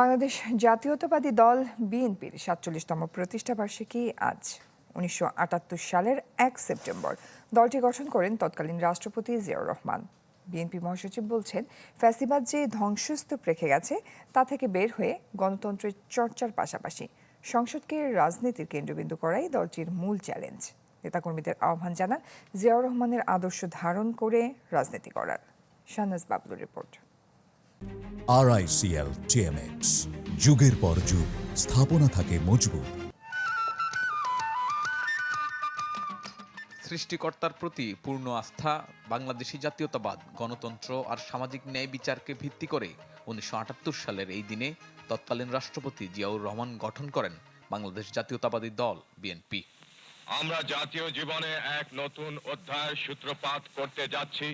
বাংলাদেশ জাতীয়তাবাদী দল বিএনপির সাতচল্লিশতম প্রতিষ্ঠাবার্ষিকী আজ উনিশশো আটাত্তর সালের এক সেপ্টেম্বর। দলটি গঠন করেন তৎকালীন রাষ্ট্রপতি জিয়াউর রহমান। বিএনপি মহাসচিব বলছেন, ফ্যাসিবাদ যে ধ্বংসস্তূপ রেখে গেছে, তা থেকে বের হয়ে গণতন্ত্রের চর্চার পাশাপাশি সংসদকে রাজনীতির কেন্দ্রবিন্দু করাই দলটির মূল চ্যালেঞ্জ। নেতাকর্মীদের আহ্বান জানান, জিয়াউর রহমানের আদর্শ ধারণ করে রাজনীতি করার। শাহনাজ বাবলুর রিপোর্ট। আরআইসিএল টিএমএক্স যুগের পর যুগ স্থাপনা থাকে মজবুত। সৃষ্টিকর্তার প্রতি পূর্ণ আস্থা বাংলাদেশি জাতীয়তাবাদ গণতন্ত্র আর সামাজিক ন্যায় বিচারকে ভিত্তি করে উনিশশো আটাত্তর সালের এই দিনে তৎকালীন রাষ্ট্রপতি জিয়াউর রহমান গঠন করেন বাংলাদেশ জাতীয়তাবাদী দল বিএনপি আমরা জাতীয় জীবনে এক নতুন অধ্যায়ের সূত্রপাত করতে যাচ্ছি।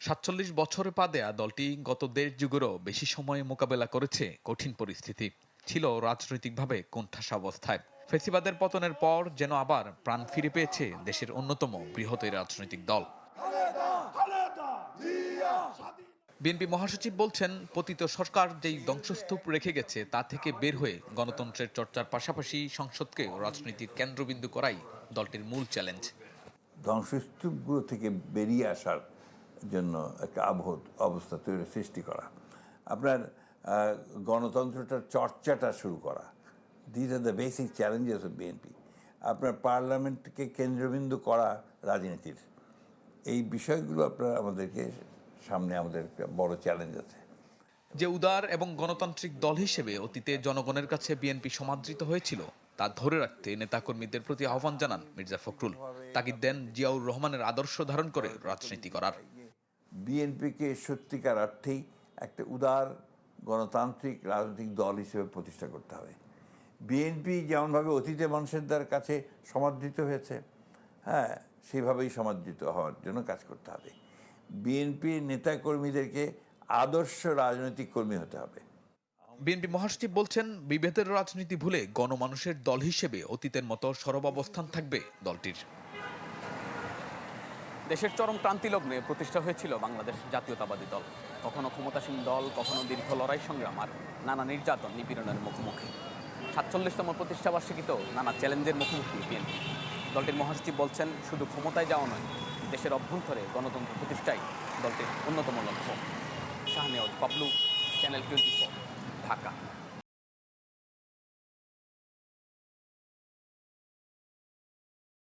সাতচল্লিশ বছরে পা দেয়া দলটি গত দেড় যুগেরও বেশি সময়ে মোকাবেলা করেছে কঠিন পরিস্থিতি। ছিল রাজনৈতিকভাবে কোণঠাসা অবস্থায় ফেসিবাদের পতনের পর যেন আবার প্রাণ ফিরে পেয়েছে দেশের অন্যতম বৃহৎ রাজনৈতিক দল। বিএনপি মহাসচিব বলছেন, পতিত সরকার যেই ধ্বংসস্তূপ রেখে গেছে তা থেকে বের হয়ে গণতন্ত্রের চর্চার পাশাপাশি সংসদকে রাজনীতির কেন্দ্রবিন্দু করাই দলটির মূল চ্যালেঞ্জ। ধ্বংসস্তূপগুলো থেকে বেরিয়ে আসার জন্য একটা আবহ অবস্থা তৈরি, সৃষ্টি করা। আপনার গণতন্ত্রটার চর্চাটা শুরু করা। These are the basic challenges of BNP আপনার পার্লামেন্টকে কেন্দ্রবিন্দু করা রাজনীতির। এই বিষয়গুলো আপনার আমাদেরকে, সামনে আমাদের একটা বড় চ্যালেঞ্জ আছে। যে উদার এবং গণতান্ত্রিক দল হিসেবে অতীতে জনগণের কাছে বিএনপি সমাদৃত হয়েছিল, তা ধরে রাখতে নেতাকর্মীদের প্রতি আহ্বান জানান মির্জা ফখরুল। তাগিদ দেন জিয়াউর রহমানের আদর্শ ধারণ করে রাজনীতি করার। বিএনপিকে সত্যিকার অর্থেই একটা উদার গণতান্ত্রিক রাজনৈতিক দল হিসেবে প্রতিষ্ঠা করতে হবে। বিএনপি যেমনভাবে অতীতে মানুষের দ্বার কাছে সমাদৃত হয়েছে হ্যাঁ সেভাবেই সমাদৃত হওয়ার জন্য কাজ করতে হবে। বিএনপির নেতাকর্মীদেরকে আদর্শ রাজনৈতিক কর্মী হতে হবে। বিএনপি মহাসচিব বলছেন, বিভেদের রাজনীতি ভুলে গণমানুষের দল হিসেবে অতীতের মতো সরব অবস্থান থাকবে দলটির। দেশের চরম ক্রান্তি লগ্নে প্রতিষ্ঠা হয়েছিল বাংলাদেশ জাতীয়তাবাদী দল। কখনো ক্ষমতাসীন দল, কখনো দীর্ঘ লড়াই সংগ্রাম আর নানা নির্যাতন নিপীড়নের মুখোমুখি। সাতচল্লিশতম প্রতিষ্ঠাবার্ষিকীতেও নানা চ্যালেঞ্জের মুখোমুখি বিএনপি। দলটির মহাসচিব বলছেন, শুধু ক্ষমতায় যাওয়া নয়, দেশের অভ্যন্তরে গণতন্ত্র প্রতিষ্ঠাই দলটির অন্যতম লক্ষ্য। Shahnewaz Pablu channel twenty Dhaka.